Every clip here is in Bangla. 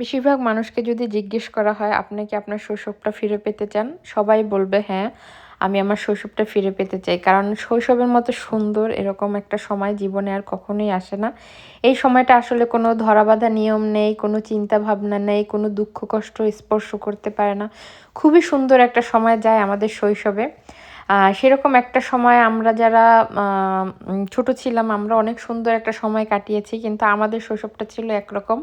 বেশিরভাগ মানুষকে যদি জিজ্ঞেস করা হয়, আপনি কি আপনার শৈশবটা ফিরে পেতে চান? সবাই বলবে হ্যাঁ আমি আমার শৈশবটা ফিরে পেতে চাই। কারণ শৈশবের মতো সুন্দর এরকম একটা সময় জীবনে আর কখনোই আসে না। এই সময়টা আসলে কোনো ধরাবাধা নিয়ম নেই, কোনো চিন্তা ভাবনা নেই, কোনো দুঃখ কষ্ট স্পর্শ করতে পারে না। খুবই সুন্দর একটা সময় যায় আমাদের শৈশবে। সেরকম একটা সময় আমরা যারা ছোট ছিলাম, আমরা অনেক সুন্দর একটা সময় কাটিয়েছি, কিন্তু আমাদের শৈশবটা ছিল একরকম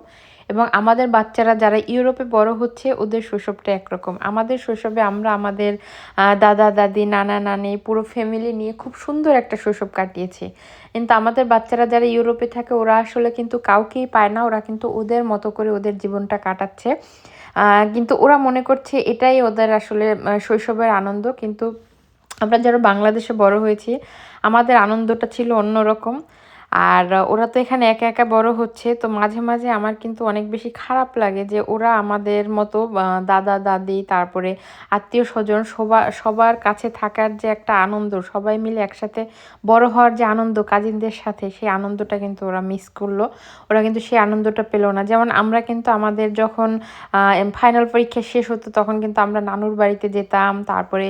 এবং আমাদের বাচ্চারা যারা ইউরোপে বড় হচ্ছে, ওদের শৈশবটা একরকম। আমাদের শৈশবে আমরা আমাদের দাদা, দাদি, নানা, নানি, পুরো ফ্যামিলি নিয়ে খুব সুন্দর একটা শৈশব কাটিয়েছি। কিন্তু আমাদের বাচ্চারা যারা ইউরোপে থাকে, ওরা আসলে কিন্তু কাউকেই পায় না। ওরা কিন্তু ওদের মতো করে ওদের জীবনটা কাটাচ্ছে। কিন্তু ওরা মনে করছে এটাই ওদের আসলে শৈশবের আনন্দ। কিন্তু আমরা যারা বাংলাদেশে বড় হয়েছি, আমাদের আনন্দটা ছিল অন্যরকম। আর ওরা তো এখানে একা একা বড় হচ্ছে, তো মাঝে মাঝে আমার কিন্তু অনেক বেশি খারাপ লাগে যে ওরা আমাদের মতো দাদা, দাদি, তারপরে আত্মীয় স্বজন সবার সবার কাছে থাকার যে একটা আনন্দ, সবাই মিলে একসাথে বড় হওয়ার যে আনন্দ কাজিনদের সাথে, সেই আনন্দটা কিন্তু ওরা মিস করল। ওরা কিন্তু সেই আনন্দটা পেল না। যেমন আমরা কিন্তু আমাদের যখন ফাইনাল পরীক্ষা শেষ হতো, তখন কিন্তু আমরা নানুর বাড়িতে যেতাম, তারপরে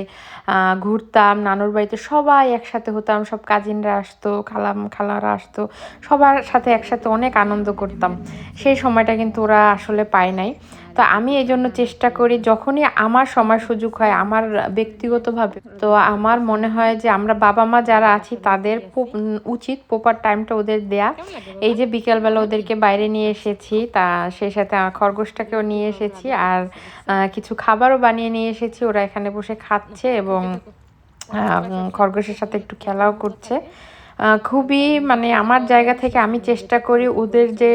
ঘুরতাম, নানুর বাড়িতে সবাই একসাথে হতাম, সব কাজিনরা আসতো, খালাম, খালারা আসতো। আসতো সবার সাথে একসাথে অনেক আনন্দ করতাম। সেই সময়টা কিন্তু ওরা আসলে পায় নাই। তো আমি এই জন্য চেষ্টা করি যখনই আমার সময় সুযোগ হয়, আমার ব্যক্তিগতভাবে, তো আমার মনে হয় যে আমরা বাবা মা যারা আছি তাদের উচিত প্রপার টাইমটা ওদের দেয়া। এই যে বিকেলবেলা ওদেরকে বাইরে নিয়ে এসেছি, তা সেই সাথে খরগোশটাকেও নিয়ে এসেছি আর কিছু খাবারও বানিয়ে নিয়ে এসেছি। ওরা এখানে বসে খাচ্ছে এবং খরগোশের সাথে একটু খেলাও করছে। খুবই মানে আমার জায়গা থেকে আমি চেষ্টা করি ওদের যে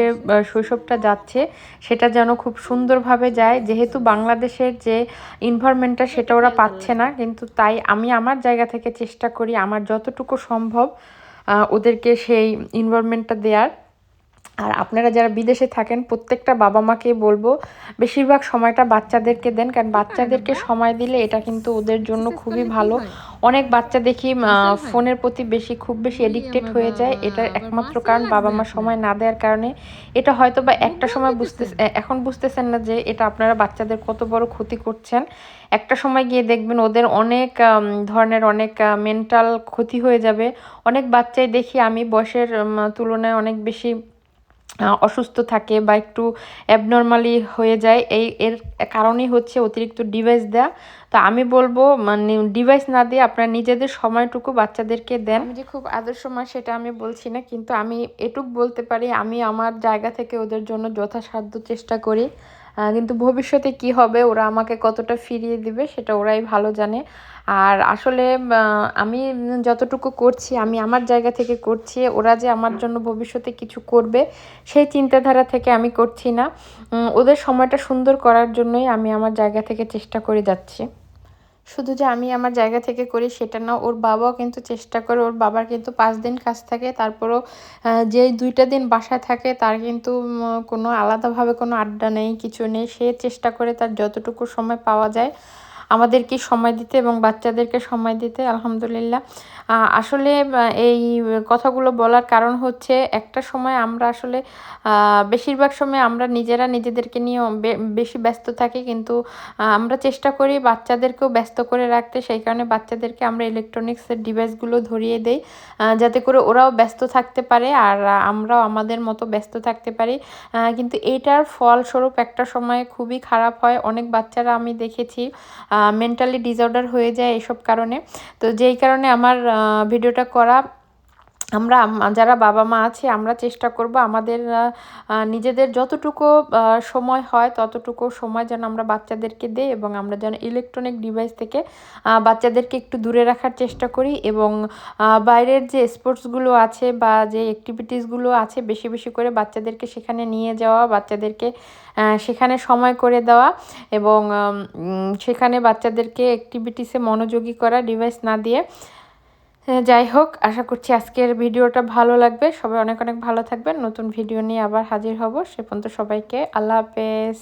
শৈশবটা যাচ্ছে, সেটা যেন খুব সুন্দরভাবে যায়। যেহেতু বাংলাদেশের যে ইনভারমেন্টটা সেটা ওরা পাচ্ছে না, কিন্তু তাই আমি আমার জায়গা থেকে চেষ্টা করি, আমার যতটুকু সম্ভব ওদেরকে সেই ইনভারমেন্টটা দেওয়ার আর আপনারা যারা বিদেশে থাকেন প্রত্যেকটা বাবা মাকে বলব বেশিরভাগ সময়টা বাচ্চাদেরকে দেন কারণ বাচ্চাদেরকে সময় দিলে এটা কিন্তু ওদের জন্য খুবই ভালো। অনেক বাচ্চা দেখি ফোনের প্রতি বেশি খুব বেশি এডিক্টেড হয়ে যায়। এটার একমাত্র কারণ বাবা মা সময় না দেওয়ার কারণে। এটা হয়তো বা একটা সময় বুঝতে এখন বুঝতেছেন না যে এটা আপনারা বাচ্চাদের কত বড় ক্ষতি করছেন। একটা সময় গিয়ে দেখবেন ওদের অনেক ধরনের অনেক মেন্টাল ক্ষতি হয়ে যাবে। অনেক বাচ্চাই দেখি আমি বয়সের তুলনায় অনেক বেশি অসুস্থ থাকে বা একটু অ্যাবনর্মালি হয়ে যায়, এই এর কারণই হচ্ছে অতিরিক্ত ডিভাইস দেয়া। তো আমি বলব মানে ডিভাইস না দিয়ে আপনারা নিজেদের সময়টুকু বাচ্চাদেরকে দেন। আমি যে খুব আদর্শ মা সেটা আমি বলছি না, কিন্তু আমি এটুক বলতে পারি, আমি আমার জায়গা থেকে ওদের জন্য যথাসাধ্য চেষ্টা করি। কিন্তু ভবিষ্যতে কি হবে, ওরা আমাকে কতটা ফিরিয়ে দিবে, সেটা ওরাই ভালো জানে। আর আসলে আমি যতটুকু করছি, আমি আমার জায়গা থেকে করছি, ওরা যে আমার জন্য ভবিষ্যতে কিছু করবে, সেই চিন্তাধারা থেকে আমি করছি না। ওদের সময়টা সুন্দর করার জন্যই আমি আমার জায়গা থেকে চেষ্টা করে যাচ্ছি। শুধু যে আমি আমার জায়গা থেকে করি, সেটা না, ওর বাবাও কিন্তু চেষ্টা করে, ওর বাবার কিন্তু পাঁচ দিন কাজ থাকে, তারপরও যে দুইটা দিন বাসায় থাকে, তার কিন্তু কোনো আলাদাভাবে কোনো আড্ডা নেই, কিছু নেই, সে চেষ্টা করে তার যতটুকু সময় পাওয়া যায়। আমাদেরকে সময় দিতে এবং বাচ্চাদেরকে সময় দিতে, আলহামদুলিল্লাহ। আসলে এই কথাগুলো বলার কারণ হচ্ছে একটা সময় আমরা আসলে বেশিরভাগ সময় আমরা নিজেরা নিজেদেরকে নিয়ে বেশি ব্যস্ত থাকি, কিন্তু আমরা চেষ্টা করি বাচ্চাদেরকেও ব্যস্ত করে রাখতে। সেই কারণে বাচ্চাদেরকে আমরা ইলেকট্রনিক্সের ডিভাইসগুলো ধরিয়ে দেই যাতে করে ওরাও ব্যস্ত থাকতে পারে আর আমরাও আমাদের মতো ব্যস্ত থাকতে পারি। কিন্তু এইটার ফলস্বরূপ একটা সময় খুবই খারাপ হয়। অনেক বাচ্চারা আমি দেখেছি মেন্টালি ডিসঅর্ডার হয়ে যায় এসব কারণে। তো যেই কারণে আমার ভিডিওটা করা আমরা, যারা বাবা মা আছি, আমরা চেষ্টা করব আমাদের নিজেদের যতটুকু সময় হয়, ততটুকু সময় যেন আমরা বাচ্চাদেরকে দিই এবং আমরা যেন ইলেকট্রনিক ডিভাইস থেকে বাচ্চাদেরকে একটু দূরে রাখার চেষ্টা করি এবং বাইরের যে স্পোর্টসগুলো আছে বা যে অ্যাক্টিভিটিসগুলো আছে, বেশি বেশি করে বাচ্চাদেরকে সেখানে নিয়ে যাওয়া, বাচ্চাদেরকে সেখানে সময় করে দেওয়া এবং সেখানে বাচ্চাদেরকে অ্যাক্টিভিটিসে মনোযোগী করা ডিভাইস না দিয়ে যাই হোক, আশা করছি আজকের ভিডিওটা ভালো লাগবে। সবাই অনেক অনেক ভালো থাকবেন। নতুন ভিডিও নিয়ে আবার হাজির হব। সে পর্যন্ত সবাইকে আল্লাহ হাফেজ।